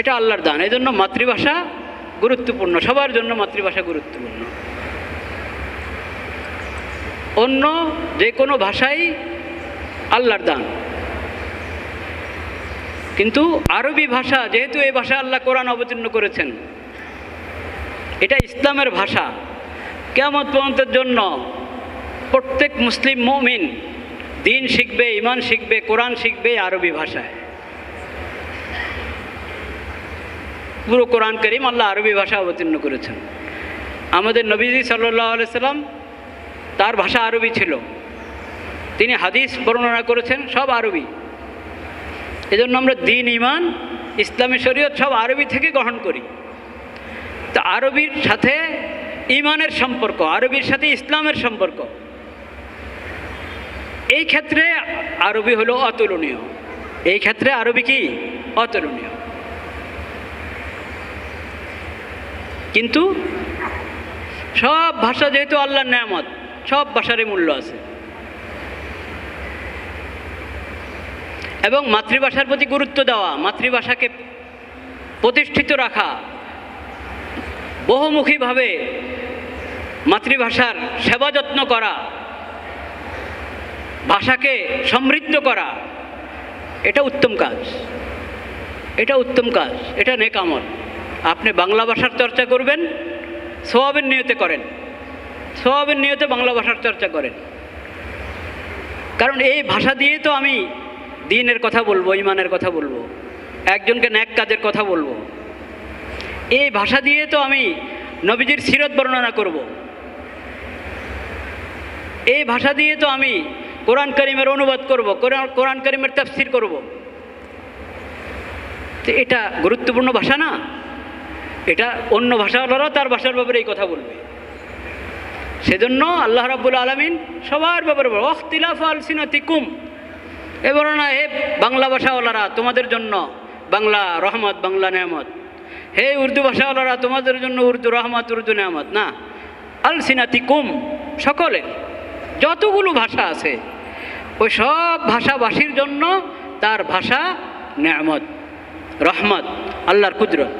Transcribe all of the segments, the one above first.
এটা আল্লাহর দান। এই জন্য মাতৃভাষা গুরুত্বপূর্ণ। সবার জন্য মাতৃভাষা গুরুত্বপূর্ণ। অন্য যে কোনো ভাষাই আল্লাহর দান। কিন্তু আরবি ভাষা, যেহেতু এই ভাষা আল্লাহ কোরআন অবতীর্ণ করেছেন, এটা ইসলামের ভাষা। কেমন পর্যন্তের জন্য প্রত্যেক মুসলিম মমিন দিন শিখবে ইমান শিখবে, কোরআন শিখবে আরবি ভাষায়। পুরো কোরআন করিম আল্লাহ আরবি ভাষা অবতীর্ণ করেছেন। আমাদের নবীজি সাল্লাহ সাল্লাম তার ভাষা আরবি ছিল। তিনি হাদিস বর্ণনা করেছেন, সব আরবি। এজন্য আমরা দিন ইমান ইসলামী শরীয়ত সব আরবি থেকে গ্রহণ করি। তা আরবির সাথে ইমানের সম্পর্ক, আরবির সাথে ইসলামের সম্পর্ক। এই ক্ষেত্রে আরবি হলো অতুলনীয়। এই ক্ষেত্রে আরবি কি? অতুলনীয়। কিন্তু সব ভাষা যেহেতু আল্লাহর নেয়ামত, সব ভাষারই মূল্য আছে। এবং মাতৃভাষার প্রতি গুরুত্ব দেওয়া, মাতৃভাষাকে প্রতিষ্ঠিত রাখা, বহুমুখীভাবে মাতৃভাষার সেবা যত্ন করা, ভাষাকে সমৃদ্ধ করা, এটা উত্তম কাজ। এটা উত্তম কাজ, এটা নেকামল আপনি বাংলা ভাষার চর্চা করবেন, সোয়াবের নিয়তে করেন। সোয়াবের নিয়তে বাংলা ভাষার চর্চা করেন। কারণ এই ভাষা দিয়ে তো আমি দিনের কথা বলব, ইমানের কথা বলব, একজনকে ন্যাক কাজের কথা বলব। এই ভাষা দিয়ে তো আমি নবীজির সিরত বর্ণনা করব। এই ভাষা দিয়ে তো আমি কোরআন করিমের অনুবাদ করব, কোরআন করিমের তাফসির করব। তো এটা গুরুত্বপূর্ণ ভাষা না? এটা অন্য ভাষাওয়ালারাও তার ভাষার ব্যাপারে এই কথা বলবে। সেজন্য আল্লাহ রাবুল আলমিন সবার ব্যাপারে অখতিলাফ আল সিনাতিকুম এবার না, হে বাংলা ভাষাওয়ালারা, তোমাদের জন্য বাংলা রহমত, বাংলা নেয়ামত। হে উর্দু ভাষাওয়ালারা, তোমাদের জন্য উর্দু রহমত, উর্দু নেয়ামত। না আল সিনাতিকুম সকলে যতগুলো ভাষা আছে, ওই সব ভাষাভাষীর জন্য তার ভাষা নেয়ামত, রহমত, আল্লাহর কুদরত।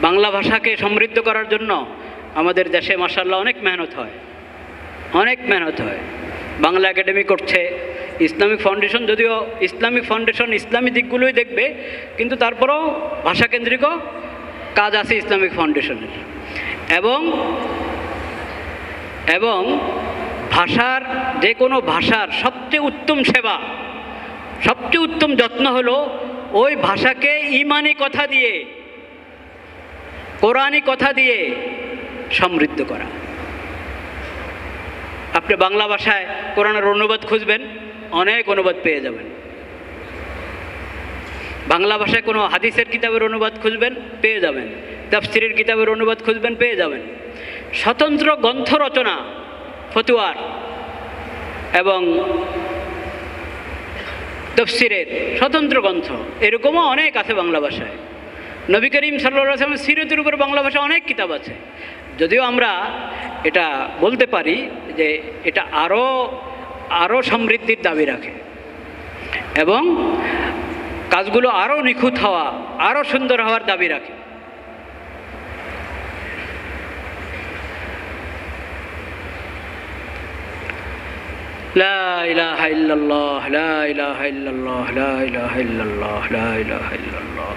বাংলা ভাষাকে সমৃদ্ধ করার জন্য আমাদের দেশে মাসাল্লাহ অনেক মেহনত হয়। অনেক মেহনত হয়। বাংলা একাডেমি করছে, ইসলামিক ফাউন্ডেশন যদিও ইসলামিক ফাউন্ডেশন ইসলামী দিকগুলোই দেখবে, কিন্তু তারপরেও ভাষাকেন্দ্রিক কাজ আছে ইসলামিক ফাউন্ডেশনের। এবং এবং ভাষার যে কোনো ভাষার সবচেয়ে উত্তম সেবা, সবচেয়ে উত্তম যত্ন হলো ওই ভাষাকে ইমানি কথা দিয়ে কোরআনই কথা দিয়ে সমৃদ্ধ করা। আপনি বাংলা ভাষায় কোরআনের অনুবাদ খুঁজবেন, অনেক অনুবাদ পেয়ে যাবেন। বাংলা ভাষায় কোনো হাদিসের কিতাবের অনুবাদ খুঁজবেন, পেয়ে যাবেন। তাফসিরের কিতাবের অনুবাদ খুঁজবেন, পেয়ে যাবেন। স্বতন্ত্র গ্রন্থ রচনা, ফতুয়ার এবং তফসিরের স্বতন্ত্র গ্রন্থ, এরকমও অনেক আছে বাংলা ভাষায়। নবী করিম সাল্লা সাল্লামের সিরতের উপর বাংলা ভাষা অনেক কিতাব আছে যদিও আমরা এটা বলতে পারি যে এটা আরও আরও সমৃদ্ধির দাবি রাখে এবং কাজগুলো আরও নিখুঁত হওয়া আরও সুন্দর হওয়ার দাবি রাখে لا إله إلا الله لا إله إلا الله لا إله إلا الله لا إله إلا الله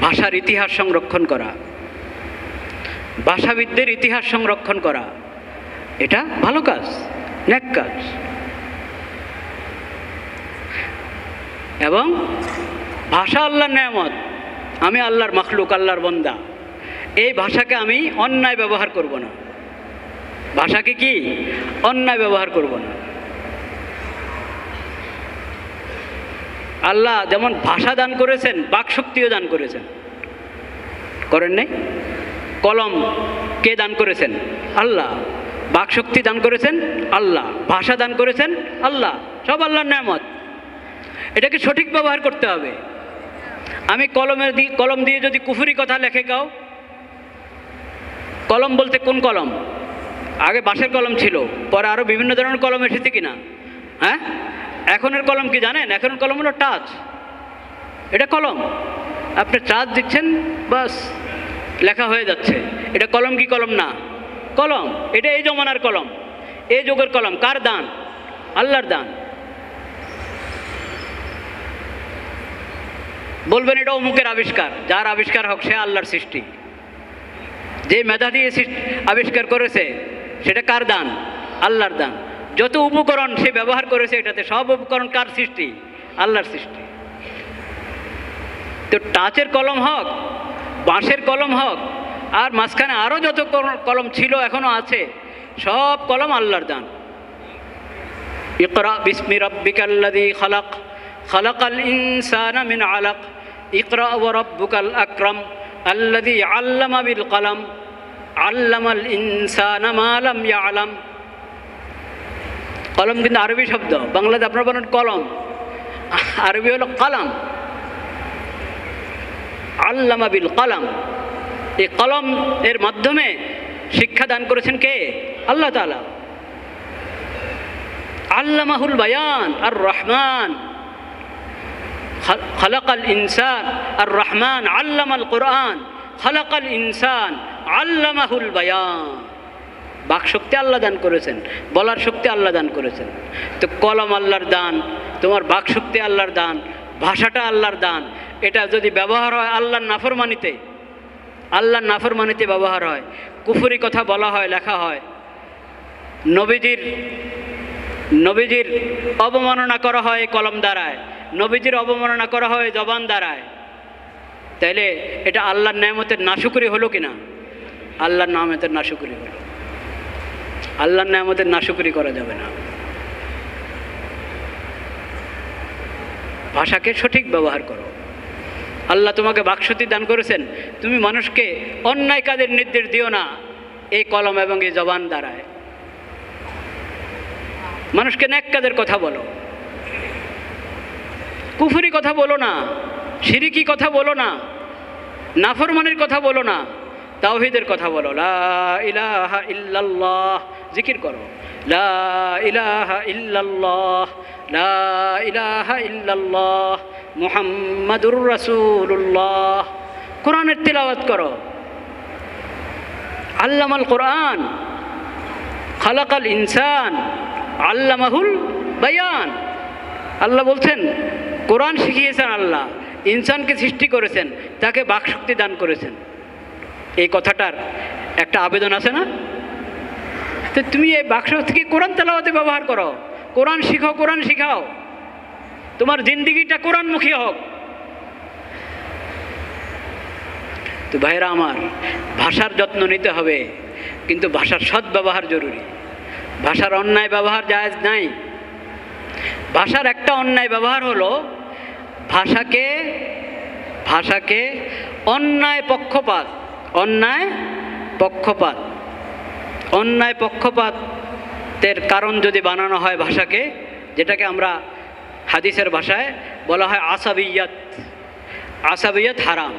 ভাষার ইতিহাস সংরক্ষণ করা, ভাষাবিদদের ইতিহাস সংরক্ষণ করা, এটা ভালো কাজ, ন্যাক কাজ। এবং ভাষা আল্লাহর নেয়ামত, আমি আল্লাহর মখলুক, আল্লাহর বন্দা। এই ভাষাকে আমি অন্যায় ব্যবহার করব না। ভাষাকে কি? অন্যায় ব্যবহার করব না। আল্লাহ যেমন ভাষা দান করেছেন, বাকশক্তিও দান করেছেন। করেন নাই? কলম কে দান করেছেন? আল্লাহ। বাকশক্তি দান করেছেন? আল্লাহ। ভাষা দান করেছেন? আল্লাহ। সব আল্লাহর নামত এটাকে সঠিক ব্যবহার করতে হবে। আমি কলমের কলম দিয়ে যদি কুফুরি কথা লেখে কাও, কলম বলতে কোন কলম? আগে বাঁশের কলম ছিল, পরে আরও বিভিন্ন ধরনের কলম এসেছে কিনা? হ্যাঁ? এখনের কলম কি জানেন? এখনের কলম হলো টাচ এটা কলম। আপনি টাচ দিচ্ছেন, বাস, লেখা হয়ে যাচ্ছে। এটা কলম কি কলম না? কলম। এটা এই জমানার কলম। এই যুগের কলম। কার দান? আল্লাহর দান। বলবেন এটা অমুকের আবিষ্কার। যার আবিষ্কার হোক, সে আল্লাহর সৃষ্টি। যে মেধা দিয়ে আবিষ্কার করেছে, সেটা কার দান? আল্লাহর দান। যত উপকরণ সে ব্যবহার করেছে এটাতে সব উপকরণ কার সৃষ্টি? আল্লাহর সৃষ্টি। তো টাচের কলম হোক, বাঁশের কলম হোক, আর মাঝখানে আরও যত কলম ছিল এখনও আছে, সব কলম আল্লাহর দান। ইকরা বিসমি রব্বিকাল্লাযী খালাক, খালাকাল ইনসানা মিন আলাক, ইকরা ওয়া রাব্বুকাল আকরাম, আল্লাযী আল্লামা বিল কলম, আল্লামাল ইনসানা মা লাম ইয়ালাম। কলম কিন্তু আরবি শব্দ, বাংলাতে আপনার বলেন কলম। আরবি হলো কলম। আল্লামা বিল কলম। এই কলম এর মাধ্যমে শিক্ষা দান করেছেন কে? আল্লাহ তাআলা। আল্লামাহুল বায়ান আর রহমান খালাকাল ইনসান আর রহমান আল্লামাল কোরআন। খালাকাল ইনসান আল্লামাহুল বায়ান। বাক শক্তি আল্লাহ দান করেছেন, বলার শক্তি আল্লাহ দান করেছেন। তো কলম আল্লাহর দান, তোমার বাক শক্তি আল্লাহর দান, ভাষাটা আল্লাহর দান, এটা যদি ব্যবহার হয় আল্লাহর নাফরমানিতে আল্লাহর নাফরমানিতে ব্যবহার হয়, কুফুরি কথা বলা হয়, লেখা হয়, নবীজির নবীজির অবমাননা করা হয় কলম দ্বারায়, নবীজির অবমাননা করা হয় জবান দ্বারায়, তাইলে এটা আল্লাহর নামতের নাশুকুরি হলো কি না আল্লাহর নামতের নাশুকুরি হলো। আল্লাহর নামতের নাশুকুরি করা যাবে না। ভাষাকে সঠিক ব্যবহার করো। আল্লাহ তোমাকে বাকশক্তি দান করেছেন। তুমি মানুষকে অন্যায় কাজের নির্দেশ দিও না, এই কলম এবং এই জবান দ্বারায়। মানুষকে ন্যাক কাজের কথা বলো। কুফুরি কথা বলো না, সিরিকি কথা বলো না, নাফরমানের কথা বলো না। তাওহিদের কথা বলো। লা ইলাহা ইল্লাল্লাহ, জিকির করো। লা ইলাহা ইল্লাল্লাহ, লা ইলাহা ইল্লাল্লাহ কোরআনের তিলাওয়াত করো। আল্লামাল কোরআন, খালাকাল ইনসান, আল্লামাহুল বায়ান। আল্লাহ বলছেন, কোরআন শিখিয়েছেন আল্লাহ, ইনসানকে সৃষ্টি করেছেন, তাকে বাকশক্তি দান করেছেন। এই কথাটার একটা আবেদন আছে না? তো তুমি এই বাক্স থেকে কোরআন তেলাওয়াতে ব্যবহার করো। কোরআন শিখাও কোরআন শিখাও। তোমার জিন্দিগিটা কোরআনমুখী হোক। তো ভাইরা আমার, ভাষার যত্ন নিতে হবে, কিন্তু ভাষার সৎ ব্যবহার জরুরি। ভাষার অন্যায় ব্যবহার জায়জ নাই। ভাষার একটা অন্যায় ব্যবহার হলো, ভাষাকে ভাষাকে অন্যায় পক্ষপাত অন্যায় পক্ষপাত। অন্যায় পক্ষপাতের কারণ যদি বানানো হয় ভাষাকে, যেটাকে আমরা হাদিসের ভাষায় বলা হয় আসাবিয়াত। আসাবিয়াত হারাম।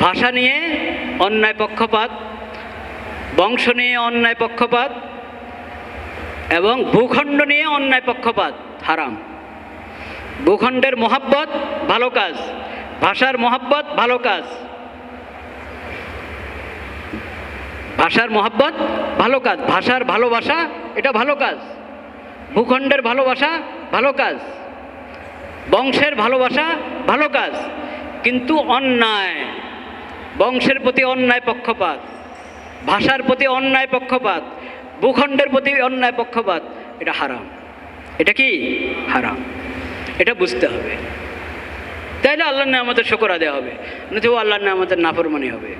ভাষা নিয়ে অন্যায় পক্ষপাত, বংশ নিয়ে অন্যায় পক্ষপাত, এবং ভূখণ্ড নিয়ে অন্যায় পক্ষপাত হারাম। ভূখণ্ডের মহাব্বত ভালো কাজ, ভাষার মহাব্বত ভালো কাজ। ভাষার মহাব্বত ভালো কাজ। ভাষার ভালোবাসা, এটা ভালো কাজ। ভূখণ্ডের ভালোবাসা, ভালো কাজ। বংশের ভালোবাসা, ভালো কাজ। কিন্তু অন্যায়। বংশের প্রতি অন্যায় পক্ষপাত। ভাষার প্রতি অন্যায় পক্ষপাত। ভূখণ্ডের প্রতি অন্যায় পক্ষপাত। এটা হারাম। এটা কি? হারাম। এটা বুঝতে হবে। তাইলে আল্লাহর নামে আমাদের শকর আদায় হবে। নতুবা আল্লাহর নামে আমাদের নাফরমানি হবে।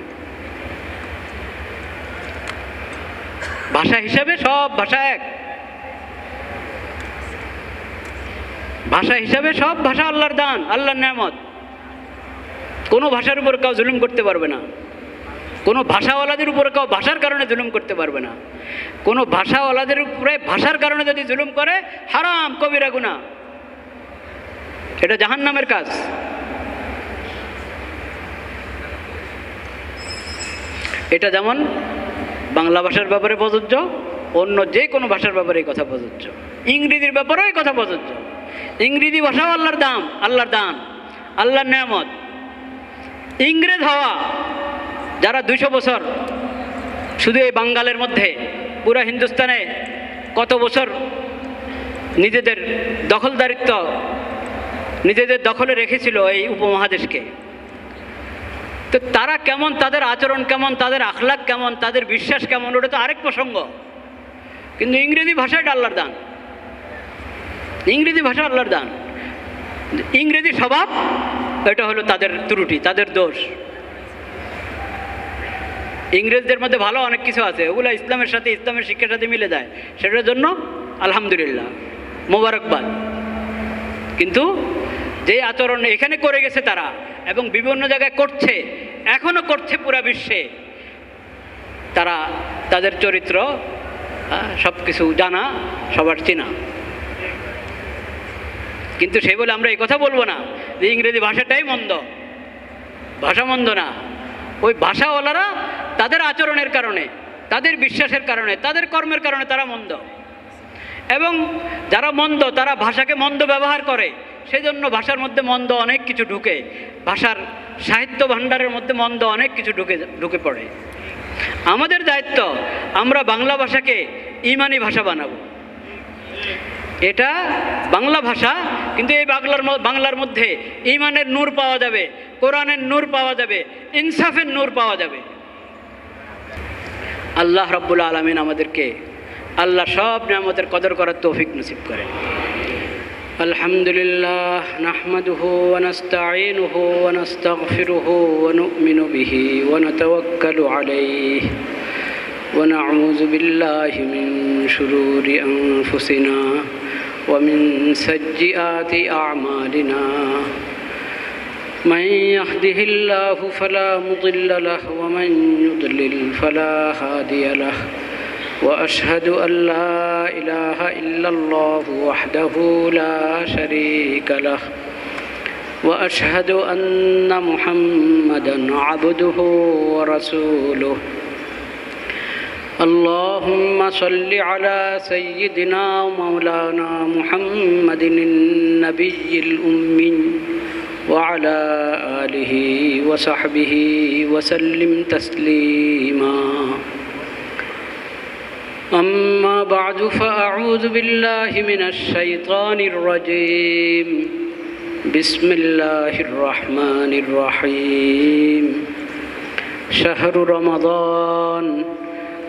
ভাষা হিসাবে সব ভাষা এক। ভাষা হিসাবে সব ভাষা আল্লাহর দান, আল্লাহর নামত কোনো ভাষার উপর কেউ জুলুম করতে পারবে না। কোনো ভাষাওয়ালাদের উপরে কেউ ভাষার কারণে জুলুম করতে পারবে না। কোনো ভাষাওয়ালাদের উপরে ভাষার কারণে যদি জুলুম করে, হারাম, কবিরা গুণা এটা জাহান নামের কাজ। এটা যেমন বাংলা ভাষার ব্যাপারে প্রযোজ্য, অন্য যে কোনো ভাষার ব্যাপারে কথা প্রযোজ্য। ইংরেজির ব্যাপারেও এই কথা প্রযোজ্য। ইংরেজি ভাষাও আল্লাহর দাম, আল্লাহর দান, আল্লাহর নেয়ামত। ইংরেজ হওয়া, যারা দুশো বছর শুধু এই বাঙ্গালের মধ্যে, পুরো হিন্দুস্তানে কত বছর নিজেদের দখলদারিত্ব, নিজেদের দখলে রেখেছিল এই উপমহাদেশকে তো তারা কেমন, তাদের আচরণ কেমন, তাদের আখলাক কেমন, তাদের বিশ্বাস কেমন, ওটা তো আরেক প্রসঙ্গ। কিন্তু ইংরেজি ভাষাটা আল্লাহর দান। ইংরেজি ভাষা আল্লাহর দান। ইংরেজি স্বভাব, এটা হলো তাদের ত্রুটি, তাদের দোষ। ইংরেজদের মধ্যে ভালো অনেক কিছু আছে, ওগুলো ইসলামের সাথে, ইসলামের শিক্ষার সাথে মিলে যায়। সেটার জন্য আলহামদুলিল্লাহ, মোবারকবাদ। কিন্তু যে আচরণ এখানে করে গেছে তারা এবং বিভিন্ন জায়গায় করছে এখনও করছে পুরা বিশ্বে, তারা তাদের চরিত্র সব কিছু জানা, সবার চেনা। কিন্তু সেই বলে আমরা এই কথা বলব না যে ইংরেজি ভাষাটাই মন্দ। ভাষা মন্দ না। ওই ভাষাওয়ালারা তাদের আচরণের কারণে, তাদের বিশ্বাসের কারণে, তাদের কর্মের কারণে তারা মন্দ। এবং যারা মন্দ, তারা ভাষাকে মন্দ ব্যবহার করে। সেজন্য ভাষার মধ্যে মন্দ অনেক কিছু ঢুকে। ভাষার সাহিত্য ভাণ্ডারের মধ্যে মন্দ অনেক কিছু ঢুকে ঢুকে পড়ে। আমাদের দায়িত্ব, আমরা বাংলা ভাষাকে ইমানি ভাষা বানাবো। এটা বাংলা ভাষা, কিন্তু এই বাংলার বাংলার মধ্যে ইমানের নূর পাওয়া যাবে, কোরআনের নূর পাওয়া যাবে, ইনসাফের নূর পাওয়া যাবে। আল্লাহ রব্বুল আলমিন আমাদেরকে আল্লাহ সব নিয়ামতের কদর করার তৌফিক নসিব করে الحمد لله نحمده ونستعينه ونستغفره ونؤمن به ونتوكل عليه ونعوذ بالله من شرور أنفسنا ومن سيئات أعمالنا. من يهده الله فلا مضل له ومن يضلل فلا هادي له. وأشهد أن لا إله إلا الله وحده لا شريك له. وأشهد أن محمدا عبده ورسوله. اللهم صل على سيدنا مولانا محمد النبي الأمي وعلى آله وصحبه وسلم تسليما. أما بعد فأعوذ بالله من الشيطان الرجيم. بسم الله الرحمن الرحيم. شهر رمضان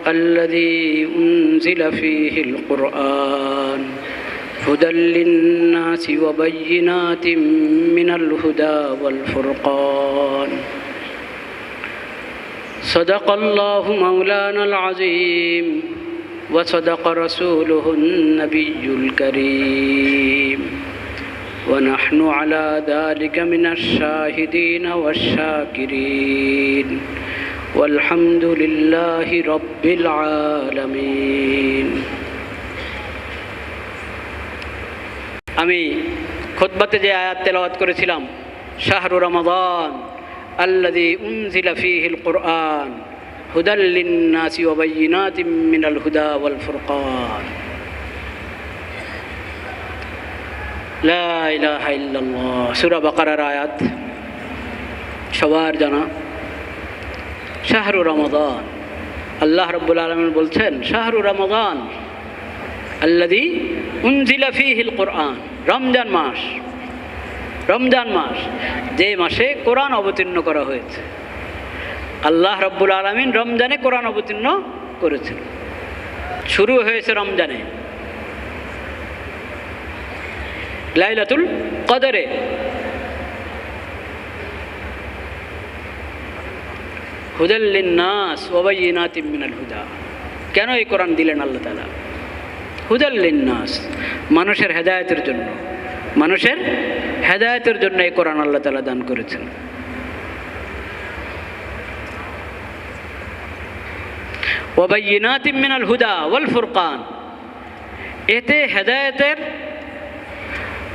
الذي أنزل فيه القرآن. هدى للناس وبينات من الهدى والفرقان. صدق الله مولانا العظيم. وصدق رسوله النبي الكريم ونحن على ذلك من الشاهدين والشاكرين والحمد لله رب العالمين আমি খুতবাতে যে আয়াত তেলাওয়াত করেছিলাম শাহরু রমাদান আল্লাদি উনজিলা ফিহিল কুরআন হুদাল লিন্নাসি ওয়া বাইয়িনাতিম মিনাল হুদা ওয়াল ফুরকান লা ইলাহা ইল্লাল্লাহ সূরা বাকারার আয়াত সবার জানা শাহরু রমাদান আল্লাহ রাব্বুল আলামিন বলছেন শাহরু রমাদান আল্লাদি উনজিলা ফিহিল কোরআন রমজান মাস রমজান মাস যে মাসে কোরআন অবতীর্ণ করা হয়েছে আল্লাহ রব্বুল আলমিন রমজানে কোরআন অবতীর্ণ করেছেন। শুরু হয়েছে রমজানে। লাইলাতুল কদরে। হুদাল্লিন্নাস ওবাইনাতিম মিনাল হুদা। কেন এই কোরআন দিলেন আল্লাহ তালা হুদাল্লিন্নাস মানুষের হেদায়তের জন্য। মানুষের হেদায়তের জন্য এই কোরআন আল্লাহ তালা দান করেছেন। মিনাল হুদা ওয়াল ফুরকান। এতে হেদায়তের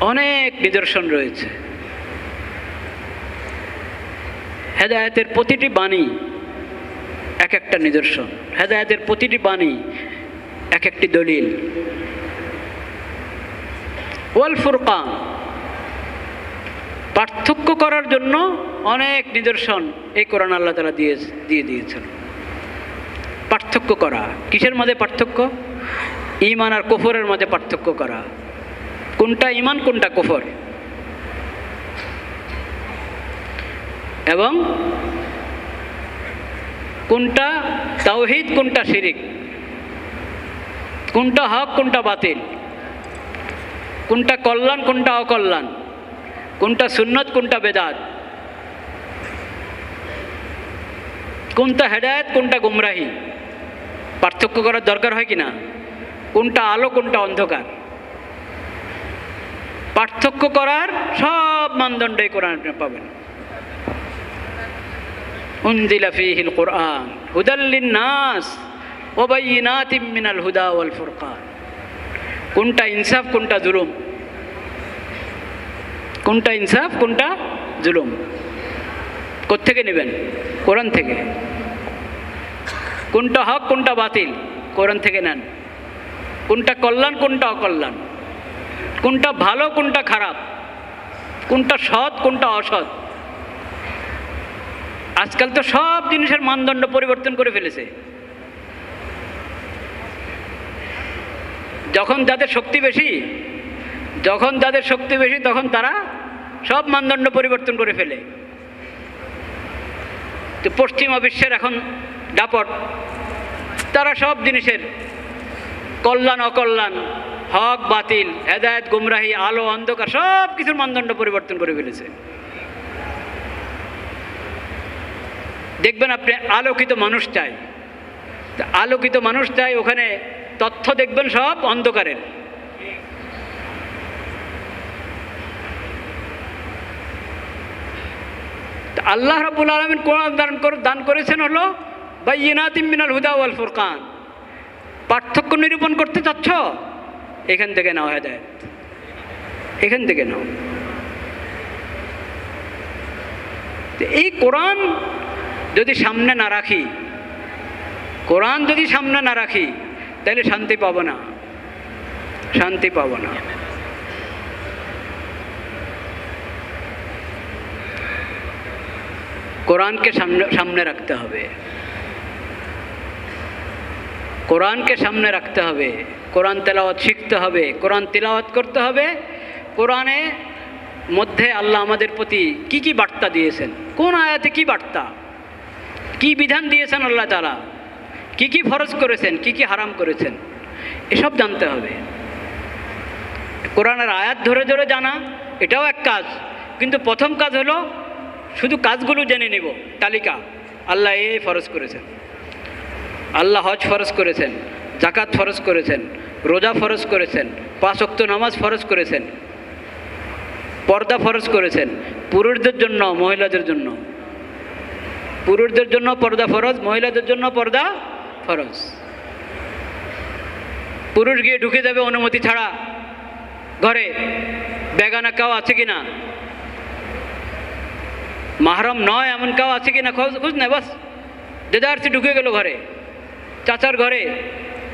অনেক নিদর্শন রয়েছে। হেদায়তের প্রতিটি বাণী এক একটা নিদর্শন। হেদায়তের প্রতিটি বাণী এক একটি দলিল। ওয়াল ফুরকান। পার্থক্য করার জন্য অনেক নিদর্শন এই কোরআন আল্লাহ তালা দিয়ে দিয়ে দিয়েছেন। পার্থক্য করা। কিসের মধ্যে পার্থক্য? ইমান আর কুফরের মধ্যে পার্থক্য করা। কোনটা ইমান কোনটা কুফর? এবং কোনটা তাওহিদ, কোনটা শিরিক? কোনটা হক, কোনটা বাতিল? কোনটা কল্যাণ, কোনটা অকল্যাণ? কোনটা সুন্নত, কোনটা বেদাত? কোনটা হেদায়ত, কোনটা গুমরাহি? পার্থক্য করার দরকার হয় কি না কোনটা আলো, কোনটা অন্ধকার? পার্থক্য করার সব মানদণ্ডই কোরআন পাবেন। নাস মিনাল হুদা ওয়াল কোনটা ইনসাফ, কোনটা জুলুম? কোনটা ইনসাফ, কোনটা জুলুম? কোত্থেকে নেবেন? কোরআন থেকে। কোনটা হক, কোনটা বাতিল? কোরআন থেকে নেন। কোনটা কল্যাণ, কোনটা অকল্যাণ? কোনটা ভালো, কোনটা খারাপ? কোনটা সৎ, কোনটা অসৎ? আজকাল তো সব জিনিসের মানদণ্ড পরিবর্তন করে ফেলেছে। যখন যাদের শক্তি বেশি, যখন যাদের শক্তি বেশি, তখন তারা সব মানদণ্ড পরিবর্তন করে ফেলে। তো পশ্চিমা বিশ্বের এখন দাপট। তারা সব জিনিসের কল্যাণ, অকল্যাণ, হক, বাতিল, হেদায়ত, গুমরাহি, আলো, অন্ধকার সব কিছুর মানদণ্ড পরিবর্তন করে ফেলেছে। দেখবেন আপনি, আলোকিত মানুষ চাই। আলোকিত মানুষ চাই, ওখানে তথ্য দেখবেন সব অন্ধকারের। আল্লাহ রাবুল আলমিন কোরআন দান দান করেছেন হলো বা ইনাতিম মিনাল হুদা ওয়াল ফুরকান। পার্থক্য নিরূপণ করতে চাচ্ছ? এখান থেকে নাও হেদায়ত। এখান থেকে নাও। এই কোরআন যদি সামনে না রাখি, কোরআন যদি সামনে না রাখি, তাহলে শান্তি পাবো না। শান্তি পাবো না। কোরআনকে সামনে সামনে রাখতে হবে। কোরআনকে সামনে রাখতে হবে। কোরআন তেলাওয়াত শিখতে হবে। কোরআন তেলাওয়াত করতে হবে। কোরআনে মধ্যে আল্লাহ আমাদের প্রতি কি কি বার্তা দিয়েছেন? কোন আয়াতে কি বার্তা? কি বিধান দিয়েছেন আল্লাহ তালা কি কি ফরজ করেছেন? কি কি হারাম করেছেন? এসব জানতে হবে। কোরআনের আয়াত ধরে ধরে জানা, এটাও এক কাজ। কিন্তু প্রথম কাজ হলো শুধু কাজগুলো জেনে নেব, তালিকা। আল্লাহ এই ফরজ করেছেন। আল্লাহ হজ ফরজ করেছেন জাকাত ফরজ করেছেন, রোজা ফরজ করেছেন, পাঁচ অক্ত নামাজ ফরজ করেছেন, পর্দা ফরজ করেছেন, পুরুষদের জন্য, মহিলাদের জন্য। পুরুষদের জন্য পর্দা ফরজ, মহিলাদের জন্য পর্দা ফরজ। পুরুষ গিয়ে ঢুকে যাবে অনুমতি ছাড়া। ঘরে বেগানা কাউ আছে কি না মাহরম নয়, এমন কাউ আছে কি না খোঁজ খোঁজ না, বাস। দেদারসি ঢুকে গেল ঘরে, চাচার ঘরে,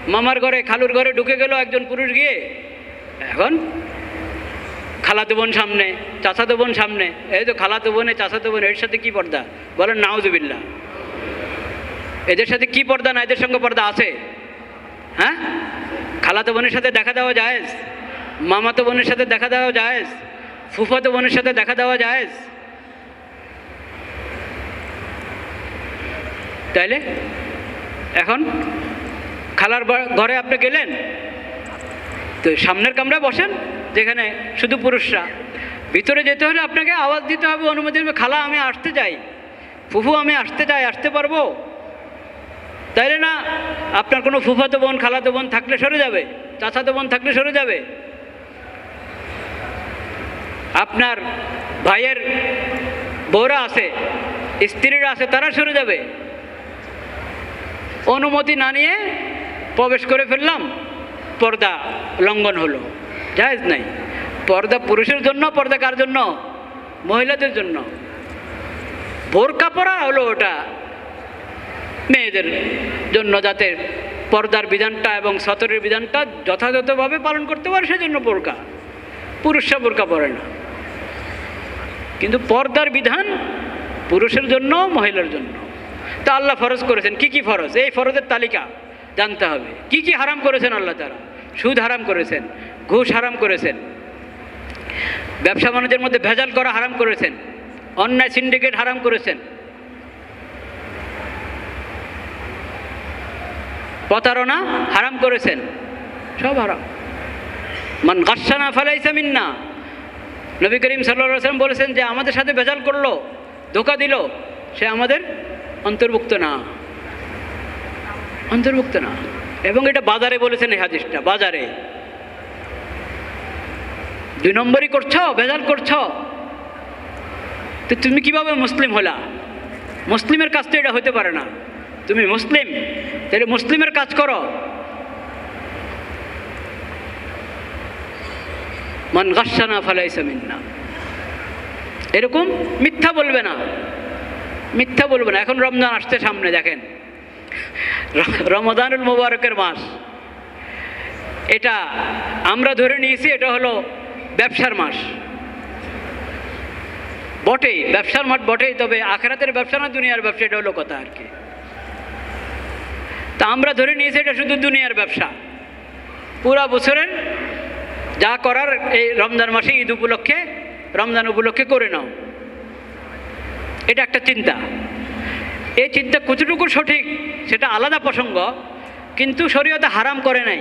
মামার ঘরে, খালুর ঘরে ঢুকে গেল একজন পুরুষ গিয়ে। এখন খালাতো বোন সামনে, চাচাতো বোন সামনে। এই তো খালাতো বোনে, চাচাতো বোন এর সাথে কি পর্দা? বলেন নাউজুবিল্লা এদের সাথে কি পর্দা না? এদের সঙ্গে পর্দা আছে। হ্যাঁ? খালাতো বোনের সাথে দেখা দেওয়া যায় মামাতো বোনের সাথে দেখা দেওয়া যায় ফুফাতো বোনের সাথে দেখা দেওয়া যায় তাইলে? এখন? খালার ঘরে আপনি গেলেন? তো সামনের কামরায় বসেন, যেখানে শুধু পুরুষরা। ভিতরে যেতে হলে আপনাকে আওয়াজ দিতে হবে, অনুমতি দেবে খালা, আমি আসতে চাই। ফুফু, আমি আসতে চাই, আসতে পারব? তাইলে না, আপনার কোনো ফুফাতো বোন, খালাতো বোন থাকলে সরে যাবে, চাচাতো বোন থাকলে সরে যাবে। আপনার ভাইয়ের বউরা আছে, স্ত্রীরা আছে, তারা সরে যাবে। অনুমতি না নিয়ে প্রবেশ করে ফেললাম। পর্দা লঙ্ঘন হলো। জায়েজ নাই। পর্দা পুরুষের জন্য, পর্দা কার জন্য? মহিলাদের জন্য। বোরকা পরা হলো ওটা। মেয়েদের জন্য যাতে পর্দার বিধানটা এবং সতরের বিধানটা যথাযথভাবে পালন করতে পারে, সেজন্য বোরকা। পুরুষরা বোরকা পরে না। কিন্তু পর্দার বিধান পুরুষের জন্য, মহিলার জন্য। তা আল্লাহ ফরজ করেছেন। কি কি ফরজ? এই ফরজের তালিকা জানতে হবে। কি কি হারাম করেছেন আল্লাহ তারা সুদ হারাম করেছেন, ঘুষ হারাম করেছেন, ব্যবসা বাণিজ্যের মধ্যে ভেজাল করা হারাম করেছেন, অন্যায় সিন্ডিকেট হারাম করেছেন, প্রতারণা হারাম করেছেন, সব হারাম। মান গাসানা ফালাইসা মিন্না। নবী করিম সাল্লা সাল্লাম বলেছেন যে, আমাদের সাথে ভেজাল করল, ধোকা দিল, সে আমাদের অন্তর্ভুক্ত না। অন্তর্ভুক্ত না। এবং এটা বাজারে বলেছেন এই হাদিসটা, বাজারে। দুই নম্বরই করছ, ভেজাল করছ। তো তুমি কীভাবে মুসলিম হলা? মুসলিমের কাজ তো এটা হতে পারে না। তুমি মুসলিম, তাহলে মুসলিমের কাজ করো। মান গাসানা ফালাইসা মিন্না। এরকম মিথ্যা বলবে না। মিথ্যা বলবে না, এখন রমজান আসতে সামনে, দেখেন। রমজানুল মোবারকের মাস। এটা আমরা ধরে নিয়েছি, এটা হলো ব্যবসার মাস। বটেই, ব্যবসার মাঠ বটেই, তবে আখেরাতের ব্যবসা না, দুনিয়ার ব্যবসা, এটা হলো কথা আর কি। তা আমরা ধরে নিয়েছি, এটা শুধু দুনিয়ার ব্যবসা। পুরা বছরের যা করার এই রমজান মাসে ঈদ উপলক্ষে, রমজান উপলক্ষে করে নাও। এটা একটা চিন্তা। এই চিন্তা কতটুকু সঠিক, সেটা আলাদা প্রসঙ্গ, কিন্তু শরীয়তে হারাম করে নাই।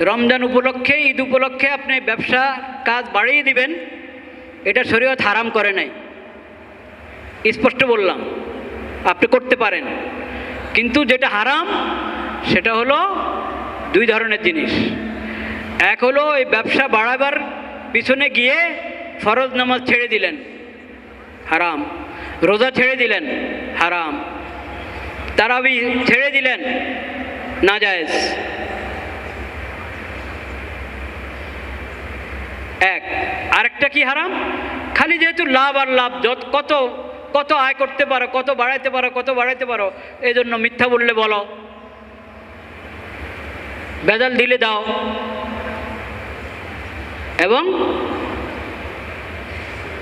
রমজান উপলক্ষে, ঈদ উপলক্ষে আপনি ব্যবসা, কাজ বাড়িয়ে দিবেন, এটা শরীয়ত হারাম করে নাই। স্পষ্ট বললাম, আপনি করতে পারেন। কিন্তু যেটা হারাম, সেটা হলো দুই ধরনের জিনিস। এক হলো এই ব্যবসা বাড়াবার পিছনে গিয়ে ফরজ নামাজ ছেড়ে দিলেন। হারাম। রোজা ছেড়ে দিলেন, হারাম। তারাবি ছেড়ে দিলেন না নাজায়েজ। এক, আরেকটা কি হারাম? খালি যেহেতু লাভ আর লাভ, যত, কত কত আয় করতে পারো, কত বাড়াইতে পারো, কত বাড়াইতে পারো এই জন্য মিথ্যা বললে বলো। বেজাল দিলে দাও। এবং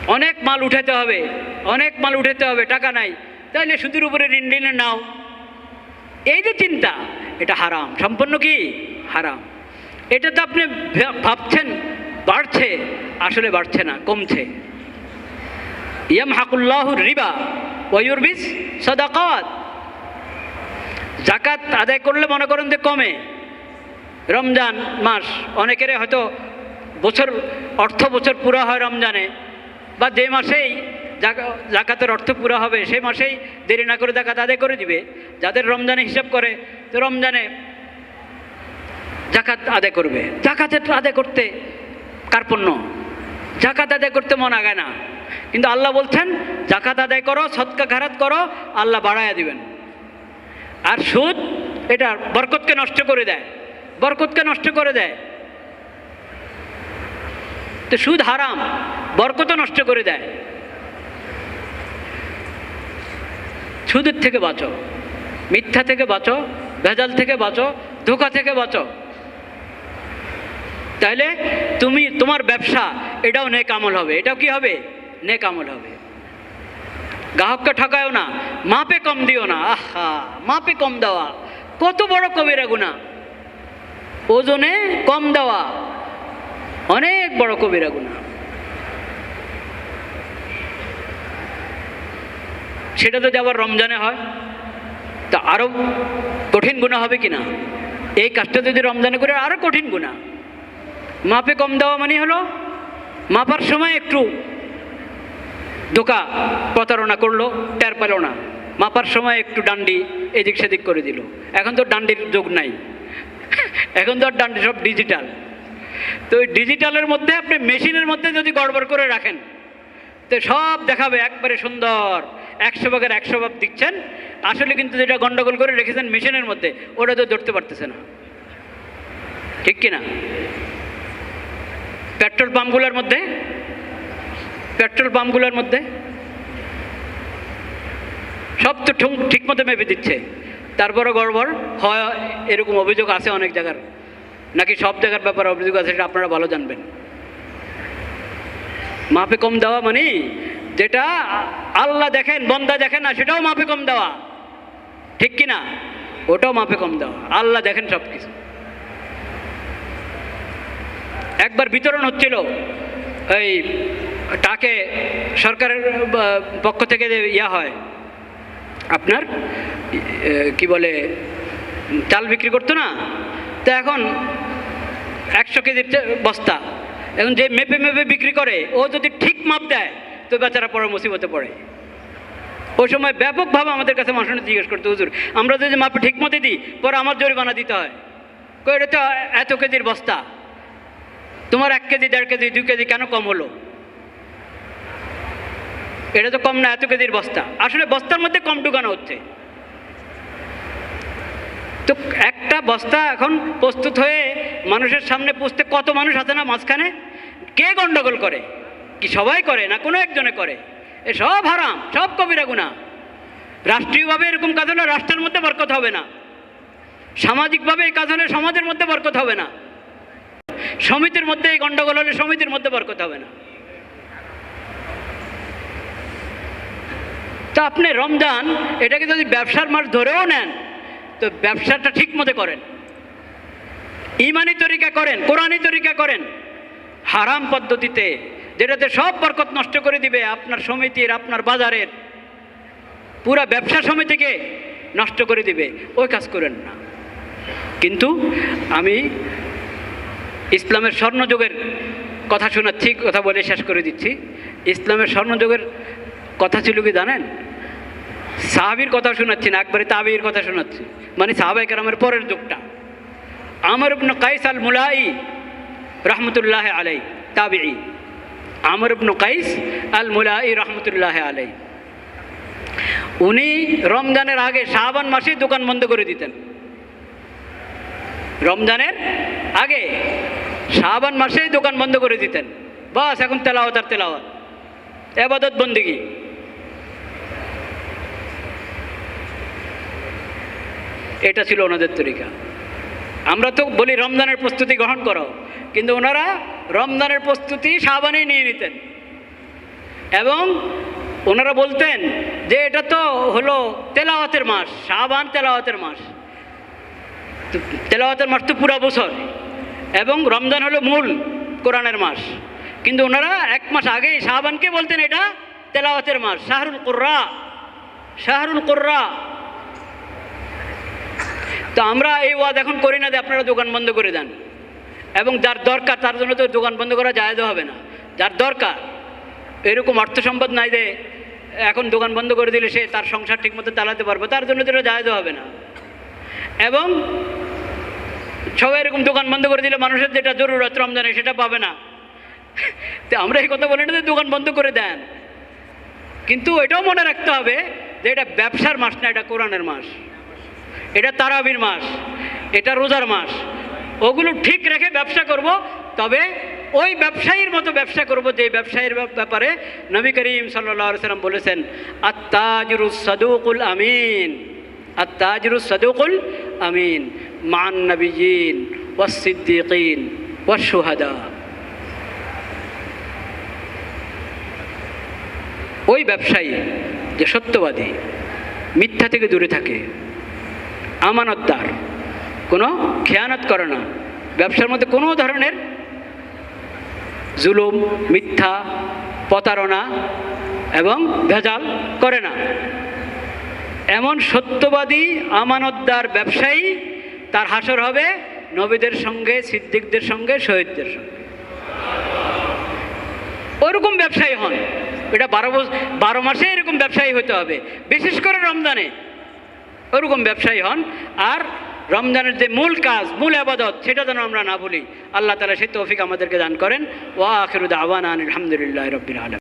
অনেক মাল উঠাতে হবে, অনেক মাল উঠাতে হবে, টাকা নাই। তাহলে সুদের উপরে ঋণ নিলে নাও। এই যে চিন্তা, এটা হারাম। সম্পূর্ণ কি? হারাম। এটা তো আপনি ভাবছেন, বাড়ছে। আসলে বাড়ছে না, কমছে। ইয়াম হাকুল্লাহ রিবা ওয়ুর ওয়ুরবিস সদাকত। জাকাত আদায় করলে মনে করেন যে কমে। রমজান মাস, অনেকের হয়তো বছর অর্থ বছর পুরো হয় রমজানে। বা যে মাসেই জাকা- জাকাতের অর্থ পুরো হবে, সেই মাসেই দেরি না করে জাকাত আদায় করে দিবে। যাদের রমজানে হিসাব করে, তো রমজানে জাকাত আদায় করবে। জাকাতের আদায় করতে কার্পণ্য জাকাত আদায় করতে মন আগায় না। কিন্তু আল্লাহ বলছেন, জাকাত আদায় করো সৎকা খারাত করো, আল্লাহ বাড়াইয়া দিবেন। আর সুদ, এটা বরকতকে নষ্ট করে দেয়। বরকতকে নষ্ট করে দেয়। তো সুদ হারাম বরকত নষ্ট করে দেয়। সুদের থেকে বাঁচো, মিথ্যা থেকে বাঁচো, ভেজাল থেকে বাঁচো, ধোকা থেকে বাঁচো। তাহলে তুমি, তোমার ব্যবসা, এটাও নেক আমল হবে। এটাও কি হবে? নেক আমল হবে। গ্রাহককে ঠকায়ও না, মাপে কম দিও না। আহা, মাপে কম দেওয়া। কত বড় কবিরা গুণা ওজনে কম দেওয়া। বড় কবিরা গুণা। সেটা যদি আবার রমজানে হয়, তা আরও কঠিন গুণা হবে কি না? এই কাজটা যদি রমজানে করে আরও কঠিন গুণা। মাপে কম দেওয়া মানে হলো, মাপার সময় একটু ধোকা প্রতারণা করল, টের পেল না। মাপার সময় একটু ডান্ডি এদিক সেদিক করে দিল। এখন তো ডান্ডির যোগ নাই। এখন তো আর ডান্ডি সব ডিজিটাল। তো ওই ডিজিটালের মধ্যে আপনি মেশিনের মধ্যে যদি গড়বড় করে রাখেন, তো সব দেখাবে, একবারে সুন্দর। একশো ভাগের একশো ভাগ দিচ্ছেন। আসলে কিন্তু যেটা গন্ডগোল করে রেখেছেন মেশিনের মধ্যে, ওটা তো ধরতে পারতেছে না। ঠিক কি না পেট্রোল পাম্পগুলোর মধ্যে? পেট্রোল পাম্পগুলোর মধ্যে? সব তো ঠিক মতো মেপে দিচ্ছে। তারপরও গড়বড় হয়, এরকম অভিযোগ আছে অনেক জায়গার। নাকি সব জায়গার ব্যাপারে অভিযোগ আছে সেটা আপনারা ভালো জানবেন। মাপে কম দেওয়া মানে যেটা আল্লাহ দেখেন, বন্দা দেখেন না, সেটাও মাপে কম দেওয়া। ঠিক কি না? ওটাও মাপে কম দেওয়া। আল্লাহ দেখেন সব কিছু একবার বিতরণ হচ্ছিল, এই টাকে সরকারের পক্ষ থেকে যে ইয়া হয়, আপনার কি বলে, চাল বিক্রি করতো না? তো এখন একশো কেজির বস্তা। এখন যে মেপে মেপে বিক্রি করে, ও যদি ঠিক মাপ দেয়, তো বেচারা পরে মুসিবতে পড়ে। ওই সময় ব্যাপকভাবে আমাদের কাছে মানুষ জিজ্ঞেস করতে, হুজুর, আমরা যদি মাপে ঠিক মতো দিই, পরে আমার জরিমানা দিতে হয়। কই, এটা তো এত কেজির বস্তা। তোমার এক কেজি, দেড় কেজি, দুই কেজি কেন কম হলো? এটা তো কম না, এত কেজির বস্তা। আসলে বস্তার মধ্যে কম ঢুকানো হচ্ছে। তো একটা বস্তা এখন প্রস্তুত হয়ে মানুষের সামনে পুষতে কত মানুষ আছে না মাঝখানে? কে গন্ডগোল করে? কি সবাই করে না কোনো একজনে করে? এ সব হারাম, সব কবিরা গুণা। রাষ্ট্রীয়ভাবে এরকম কাজ হলে রাষ্ট্রের মধ্যে বরকত হবে না। সামাজিকভাবে এই কাজ হলে সমাজের মধ্যে বরকত হবে না। সমিতির মধ্যে এই গন্ডগোল হলে সমিতির মধ্যে বরকত হবে না। তা আপনি রমজান, এটাকে যদি ব্যবসার মাস ধরেও নেন তো ব্যবসাটা ঠিক মতো করেন। ইমানি তরিকা করেন, কোরআনি তরিকা করেন। হারাম পদ্ধতিতে যেটাতে সব বরকত নষ্ট করে দিবে আপনার সমিতির, আপনার বাজারের, পুরা ব্যবসা সমিতিকে নষ্ট করে দিবে। ওই কাজ করেন না। কিন্তু আমি ইসলামের স্বর্ণযুগের কথা শোনাচ্ছি কথা বলে শেষ করে দিচ্ছি। ইসলামের স্বর্ণযুগের কথা ছিল কি জানেন? সাহাবির কথা শোনাচ্ছি না, একবারে তাবির কথা শোনাচ্ছি। মানে সাহাবাই কারামের পরের যুগটা। আমর ইবনু কাইস আল মুলাই রহমতুল্লাহ আলাই তাবিই আমর ইবনু কাইস আল মুলাই রহমতুল্লাহ আলাই উনি রমজানের আগে শাহবান মাসেই দোকান বন্ধ করে দিতেন। রমজানের আগে শাহবান মাসেই দোকান বন্ধ করে দিতেন। বাস, এখন তেলাওয়াত আর তেলাওয়াত। এবাদত বন্দিগি। এটা ছিল ওনাদের তরিকা। আমরা তো বলি রমজানের প্রস্তুতি গ্রহণ করো, কিন্তু ওনারা রমজানের প্রস্তুতি সাবানেই নিয়ে নিতেন। এবং ওনারা বলতেন যে এটা তো হলো তেলাওয়াতের মাস, সাবান তেলাওয়াতের মাস। তেলাওয়াতের মাস তো পুরা বছর, এবং রমজান হলো মূল কোরআনের মাস। কিন্তু ওনারা এক মাস আগেই শাহবানকে বলতেন এটা তেলাওয়াতের মাস, শাহরুল কুর্রা শাহরুল কুর্রা। তো আমরা এই ওয়াজ এখন করি না যে আপনারা দোকান বন্ধ করে দেন। এবং যার দরকার, তার জন্য তো দোকান বন্ধ করা জায়জ হবে না। যার দরকার, এরকম অর্থ সম্পদ নাই যে এখন দোকান বন্ধ করে দিলে সে তার সংসার ঠিকমতো চালাতে পারবে, তার জন্য তো এটা হবে না। এবং সবাই এরকম দোকান বন্ধ করে দিলে মানুষের যেটা জরুরত রমজানে সেটা পাবে না। তো আমরা এই কথা বলি না যে দোকান বন্ধ করে দেন। কিন্তু এটাও মনে রাখতে হবে যে এটা ব্যবসার মাস না, এটা কোরআনের মাস। এটা তারাবির মাস, এটা রোজার মাস। ওগুলো ঠিক রেখে ব্যবসা করব, তবে ওই ব্যবসায়ীর মতো ব্যবসা করব যে ব্যবসায়ীর ব্যাপারে নবী করিম সাল্লা সাল্লাম বলেছেন আত্তাজরুস সাদুকুল আমিন আত্তাজরুস সাদুকুল আমিন মান নবীন ওয়াসিদ্দিকিন ওয়াসুহাদা ওই ব্যবসায়ী যে সত্যবাদী, মিথ্যা থেকে দূরে থাকে আমানতদার কোনো খেয়ানত করে না। ব্যবসার মধ্যে কোনো ধরনের জুলুম, মিথ্যা, প্রতারণা এবং ভেজাল করে না। এমন সত্যবাদী আমানতদার ব্যবসায়ী তার হাসর হবে নবীদের সঙ্গে, সিদ্দিকদের সঙ্গে, শহীদদের সঙ্গে। ওরকম ব্যবসায়ী হন। এটা বারো বারো মাসে এরকম ব্যবসায়ী হতে হবে। বিশেষ করে রমজানে। ওরকম ব্যবসায়ী হন। আর রমজানের যে মূল কাজ, মূল আবাদত, সেটা যেন আমরা না ভুলি, আল্লাহ তালা সে তৌফিক আমাদেরকে দান করেন। ওয়া আখিরুদ আওয়ান আলহামদুলিল্লাহ রবিল আলম